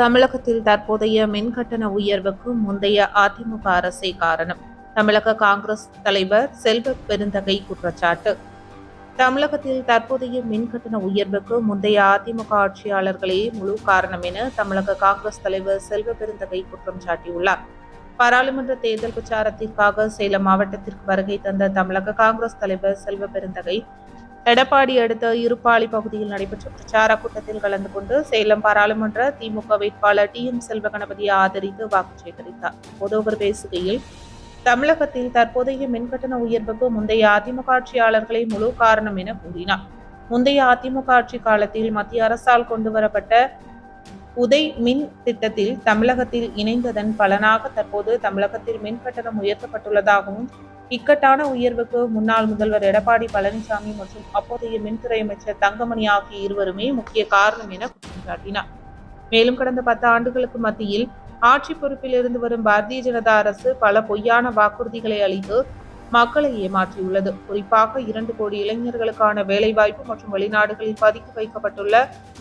தமிழகத்தில் தற்போதைய மின்கட்டண உயர்வுக்கு முந்தைய அதிமுக அரசே காரணம். தமிழக காங்கிரஸ் தலைவர் செல்வ பெருந்தகை குற்றச்சாட்டு. தமிழகத்தில் தற்போதைய மின்கட்டண உயர்வுக்கு முந்தைய அதிமுக ஆட்சியாளர்களே முழு காரணம் என தமிழக காங்கிரஸ் தலைவர் செல்வ பெருந்தகை குற்றம் சாட்டியுள்ளார். பாராளுமன்ற தேர்தல் பிரச்சாரத்திற்காக சேலம் மாவட்டத்திற்கு வருகை தந்த தமிழக காங்கிரஸ் தலைவர் செல்வ பெருந்தகை எடப்பாடி அடுத்த இருப்பாளி பகுதியில் நடைபெற்ற பிரச்சார கூட்டத்தில் கலந்து கொண்டு சேலம் பாராளுமன்ற திமுக வேட்பாளர் டி எம் செல்வகணபதியை ஆதரித்து வாக்கு சேகரித்தார். அப்போது அவர் பேசுகையில் தமிழகத்தில் தற்போதைய மின்கட்டண உயர்வுக்கு முந்தைய அதிமுக ஆட்சியாளர்களே முழு காரணம் என கூறினார். முந்தைய அதிமுக ஆட்சி காலத்தில் மத்திய அரசால் கொண்டுவரப்பட்ட உதை மின் திட்டத்தில் தமிழகத்தில் இணைந்ததன் பலனாக தற்போது தமிழகத்தில் மின் கட்டணம் உயர்த்தப்பட்டுள்ளதாகவும் இக்கட்டான உயர்வுக்கு முன்னாள் முதல்வர் எடப்பாடி பழனிசாமி மற்றும் அப்போதைய மின்துறை அமைச்சர் தங்கமணி ஆகிய இருவருமே முக்கிய காரணம் என குற்றம் சாட்டினார் மேலும் கடந்த பத்து ஆண்டுகளுக்கு மத்தியில் ஆட்சி பொறுப்பில் இருந்து வரும் பாரதிய ஜனதா அரசு பல பொய்யான வாக்குறுதிகளை அளித்து மக்களை ஏமாற்றியுள்ளது. குறிப்பாக இரண்டு கோடி இளைஞர்களுக்கான வேலைவாய்ப்பு மற்றும் வெளிநாடுகளில் பதுக்கி வைக்கப்பட்டுள்ள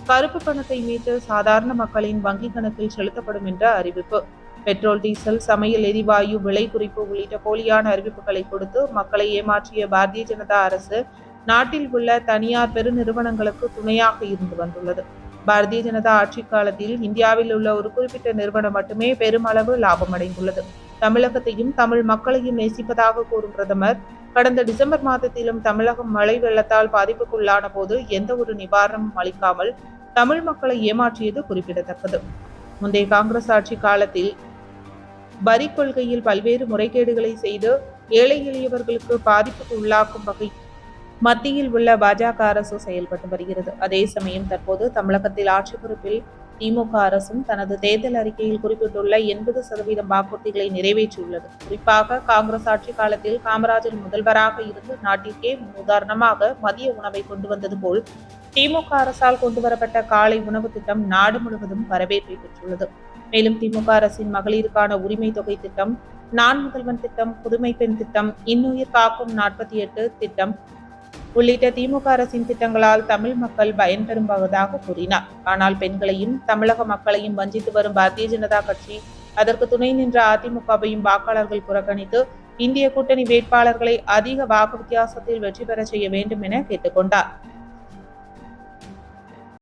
கருப்பு பணத்தை மீட்டு சாதாரண மக்களின் வங்கிக் கணக்கில் செலுத்தப்படும் என்ற அறிவிப்பு. பெட்ரோல் டீசல் சமையல் எரிவாயு விலை குறிப்பு உள்ளிட்ட போலியான அறிவிப்புகளை கொடுத்து மக்களை ஏமாற்றிய பாரதிய ஜனதா அரசு நாட்டில் உள்ள தனியார் பெருநிறுவனங்களுக்கு துணையாக இருந்து வந்துள்ளது. பாரதிய ஜனதா ஆட்சி காலத்தில் இந்தியாவில் உள்ள ஒரு குறிப்பிட்ட நிறுவனம் மட்டுமே பெருமளவு லாபம் அடைந்துள்ளது தமிழகத்தையும் தமிழ் மக்களையும் நேசிப்பதாக கூறும் பிரதமர் கடந்த டிசம்பர் மாதத்திலும் தமிழகம் மழை வெள்ளத்தால் பாதிப்புக்குள்ளான போது எந்த ஒரு நிவாரணமும் அளிக்காமல் தமிழ் மக்களை ஏமாற்றியது குறிப்பிடத்தக்கது. முந்தைய காங்கிரஸ் ஆட்சி காலத்தில் வரி கொள்கையில் பல்வேறு முறைகேடுகளை செய்து ஏழை எளியவர்களுக்கு பாதிப்புக்கு உள்ளாக்கும் வகை மத்தியில் உள்ள பாஜக அரசு செயல்பட்டு வருகிறது. அதே சமயம் தற்போது தமிழகத்தில் ஆட்சி பொறுப்பில் திமுக அரசும் தனது தேர்தல் அறிக்கையில் குறிப்பிட்டுள்ள எண்பது சதவீதம் வாக்குறுதிகளை நிறைவேற்றியுள்ளது. குறிப்பாக காங்கிரஸ் ஆட்சி காலத்தில் காமராஜர் முதல்வராக இருந்து நாட்டிற்கே உதாரணமாக மதிய உணவை கொண்டு வந்தது போல் திமுக அரசால் கொண்டுவரப்பட்ட காலை உணவு திட்டம் நாடு முழுவதும் வரவேற்பை பெற்றுள்ளது. மேலும் திமுக அரசின் மகளிருக்கான உரிமை தொகை திட்டம் நான் முதல்வன் திட்டம் புதுமை பெண் திட்டம் இன்னுயிர் காக்கும் நாற்பத்தி எட்டு திட்டம் உள்ளிட்ட திமுக அரசின் திட்டங்களால் தமிழ் மக்கள் பயன்பெறுவதாக கூறினார். ஆனால் பெண்களையும் தமிழக மக்களையும் வஞ்சித்து வரும் பாரதிய ஜனதா கட்சி அதற்கு துணை நின்ற அதிமுகவையும் வாக்காளர்கள் புறக்கணித்து இந்திய கூட்டணி வேட்பாளர்களை அதிக வாக்கு வித்தியாசத்தில் வெற்றி பெற செய்ய வேண்டும் என கேட்டுக்கொண்டார்